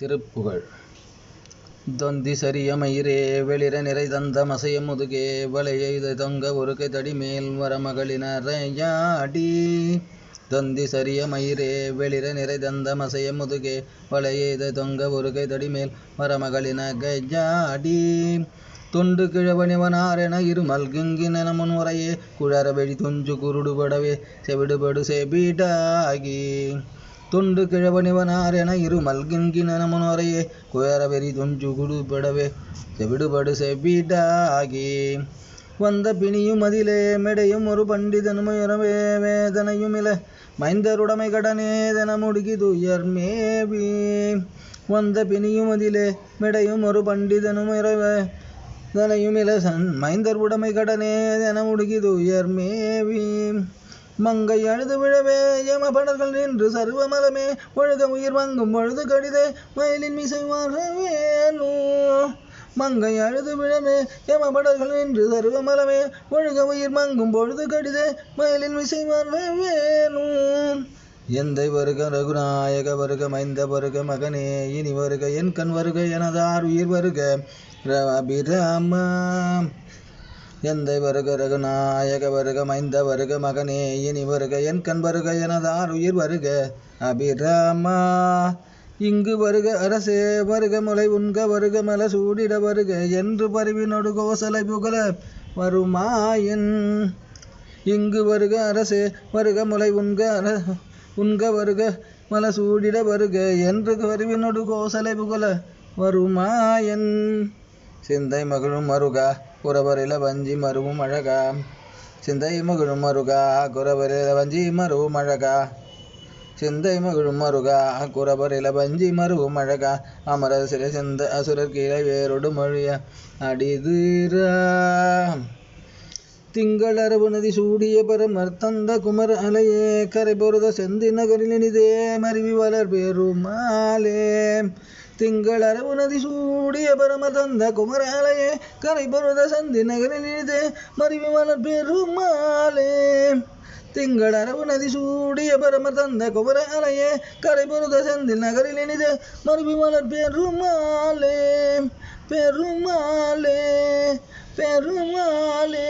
திருப்புகழ். தொந்தி சரியமயிரே வெளிர நிறை தந்த மசைய முதுகே வளையெய்த தொங்க ஒருகை தடிமேல் வரமகளினரையாடி தொந்தி சரியமயிரே வெளிர நிறை தந்த மசைய முதுகே வளையெய்த தொங்க ஒருகை தடிமேல் வரமகளினகையாடி தொண்டு கிழவனிவனாரென இருமல் கிங்கின முன் முன்முறையே குழற வெளி துஞ்சு குருடுபடவே செவிடுபடு செபிடாகி. தொண்டு கிழவனிவனார் என கிங்கின முன்முறையே குழற வெறி துஞ்சு குடுபடவே செவிடுபடு செவிடாகி வந்த பிணியும் அதிலே மெடையும் ஒரு பண்டிதனுமுயரவே வேதனையுமில மைந்தருடமை கடனேதன முடுகி துயர் மேவி. வந்த பிணியும் அதிலே மெடையும் ஒரு பண்டிதனுமுயரவே தனையுமில சன் மைந்தர் உடைமை கடனேதன முடுகி துயர் மேவி. மங்கை அழுது விழவே யமபடர்கள் நின்று சர்வமலமே ஒழுக உயிர் வாங்கும் பொழுது கடிதே மயிலின் மிசை வரவேனோ மங்கை அழுது விழமே யமபடர்கள் நின்று சர்வமலமே ஒழுக உயிர் மங்கும் பொழுது கடிதே மயிலின் மிசை வரவேனோ எந்தை வருக ரகுநாயக வருக மைந்த வருக மகனே இனி வருக என் கண் வருக எனதார் உயிர் வருக அபிராம. எந்தை வருக ரகுநாயக வருக மைந்த வருக மகனே இனி வருக என் கண் வருக எனதார் உயிர் வருக. அபிராமா இங்கு வருக அரசே வருக முலை உண்க வருக மல சூடிட வருக என்று பருவினொடு கோசலை புகழ வருமாயன் இங்கு வருக அரசே வருக முலை உண்க அர உண்க வருக மல சூடிட வருக என்று பரிவினொடு கோசலை புகழ வருமாயன் சிந்தை மகிழும் மருகா குறவரில வஞ்சி மருவும் அழகா. சிந்தை மகிழும் மருகா குறவரில வஞ்சி மருவும் அழகா. சிந்தை மகிழும் மருகா குறவரில வஞ்சி மருவும் அழகா. அமரர் சிறை சிந்த அசுரர் கீழே வேறொடு மொழிய அடிதீரா. திங்களரவு நதி சூடிய பரமர் தந்த குமர் அலையே கரை பொருத செந்தி நகரில் இனிதே மருவி வளர் பெருமாளே. திங்களரவு நதி சூடிய பரமர் தந்த குமர அலையே சந்தி நகரில் இனிதே மருவி வளர் பெருமாளே. திங்களரவு நதி சூடிய பரமர் தந்த குமர அலையே கரை பொருத செந்தில் நகரில் இனிதே மருவி வளர் பெருமாளே. பெருமாளே பெருமாளே.